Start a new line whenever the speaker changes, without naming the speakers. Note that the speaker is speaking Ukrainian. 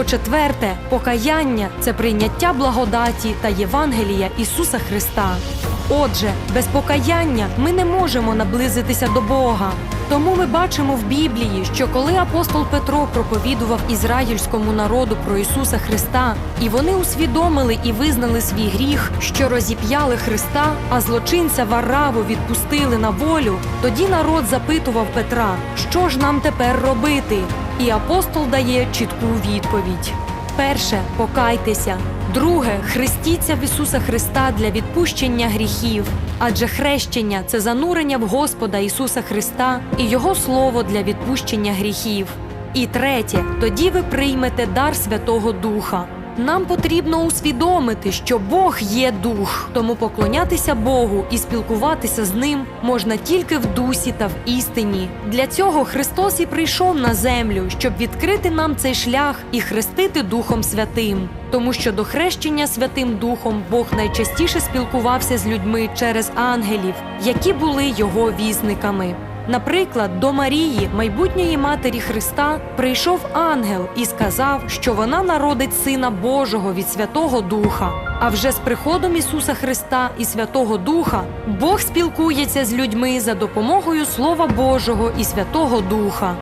По-четверте, покаяння це прийняття благодаті та Євангелія Ісуса Христа. Отже, без покаяння ми не можемо наблизитися до Бога. Тому ми бачимо в Біблії, що коли апостол Петро проповідував ізраїльському народу про Ісуса Христа, і вони усвідомили і визнали свій гріх, що розіп'яли Христа, а злочинця Вараву відпустили на волю, тоді народ запитував Петра, що ж нам тепер робити? І апостол дає чітку відповідь. Перше покайтеся. Друге хрестіться в Ісуса Христа для відпущення гріхів. Адже хрещення це занурення в Господа Ісуса Христа і Його Слово для відпущення гріхів. І третє, тоді ви приймете дар Святого Духа. Нам потрібно усвідомити, що Бог є дух, тому поклонятися Богу і спілкуватися з ним можна тільки в дусі та в істині. Для цього Христос і прийшов на землю, щоб відкрити нам цей шлях і хрестити Духом Святим. Тому що до хрещення Святим Духом Бог найчастіше спілкувався з людьми через ангелів, які були його вісниками. Наприклад, до Марії, майбутньої матері Христа, прийшов ангел і сказав, що вона народить Сина Божого від Святого Духа. А вже з приходом Ісуса Христа і Святого Духа Бог спілкується з людьми за допомогою Слова Божого і Святого Духа.